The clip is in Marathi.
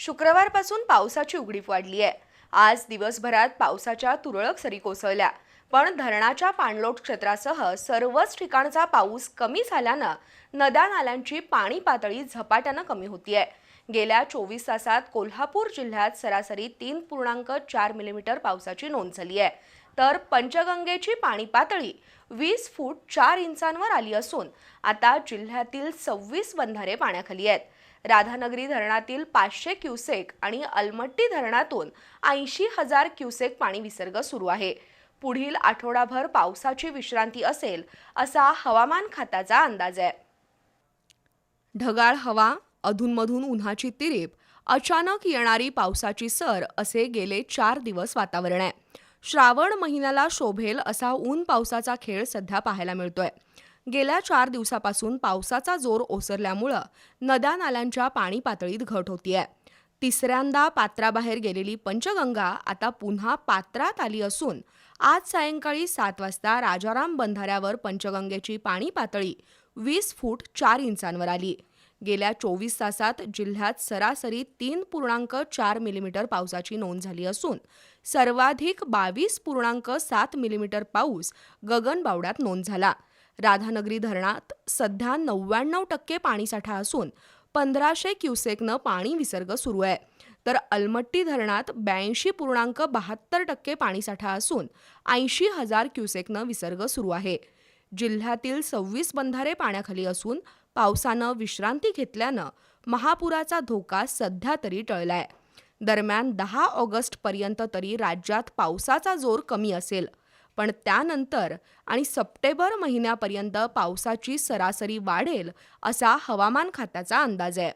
शुक्रवारपासून पावसाची उघडीप वाढली आहे आज दिवसभरात पावसाच्या तुरळक सरी कोसळल्या. पण धरणाच्या पाणलोट क्षेत्रासह सर्वच ठिकाणचा पाऊस कमी झाल्यानं नद्या नाल्यांची पाणी पातळी झपाट्यानं कमी होतीये. गेल्या चोवीस तासात कोल्हापूर जिल्ह्यात सरासरी तीन पूर्णांक चार मिलीमीटर पावसाची नोंद झाली आहे तर पंचगंगेची पाणी पातळी वीस फूट चार इंचांवर आली असून आता जिल्ह्यातील सव्वीस बंधारे पाण्याखाली आहेत. राधानगरी धरणातील पाचशे क्युसेक आणि अलमट्टी धरणातून ऐंशी हजार क्युसेक पाणी विसर्ग सुरू आहे. पुढील आठवडाभर पावसाची विश्रांती असेल असा हवामान खात्याचा अंदाज आहे. ढगाळ हवा अधूनमधून उन्हाची तिरीप अचानक येणारी पावसाची सर असे गेले चार दिवस वातावरण आहे. श्रावण महिन्याला शोभेल असा ऊन पावसाचा खेळ सध्या पाहायला मिळतोय. गेल्या चार दिवसापासून पावसाचा जोर ओसरल्यामुळं नद्या नाल्यांच्या पाणी पातळीत घट होतीये. तिसऱ्यांदा पात्राबाहेर गेलेली पंचगंगा आता पुन्हा पात्रात आली असून आज सायंकाळी सात वाजता राजाराम बंधाऱ्यावर पंचगंगेची पाणी पातळी वीस फूट चार इंचांवर आली. गेल्या चोवीस तासात जिल्ह्यात सरासरी तीन पूर्णांक चार मिलीमीटर पावसाची नोंद झाली असून सर्वाधिक बावीस पूर्णांक सात मिलीमीटर पाऊस गगनबावड्यात नोंद झाला. राधानगरी धरणात सध्या नव्याण्णव टक्के पाणीसाठा असून पंधराशे क्युसेकनं पाणी विसर्ग सुरू आहे. तर अलमट्टी धरणात ब्याऐंशी पूर्णांक बहात्तर टक्के पाणीसाठा असून ऐंशी हजार क्युसेकनं विसर्ग सुरू आहे. जिल्ह्यातील सव्वीस बंधारे पाण्याखाली असून पावसानं विश्रांती घेतल्यानं महापुराचा धोका सध्या तरी टळलाय. दरम्यान दहा ऑगस्टपर्यंत तरी राज्यात पावसाचा जोर कमी असेल. पण त्यानंतर आणि सप्टेंबर महिन्यापर्यंत पावसाची सरासरी वाढेल असा हवामान खात्याचा अंदाज आहे.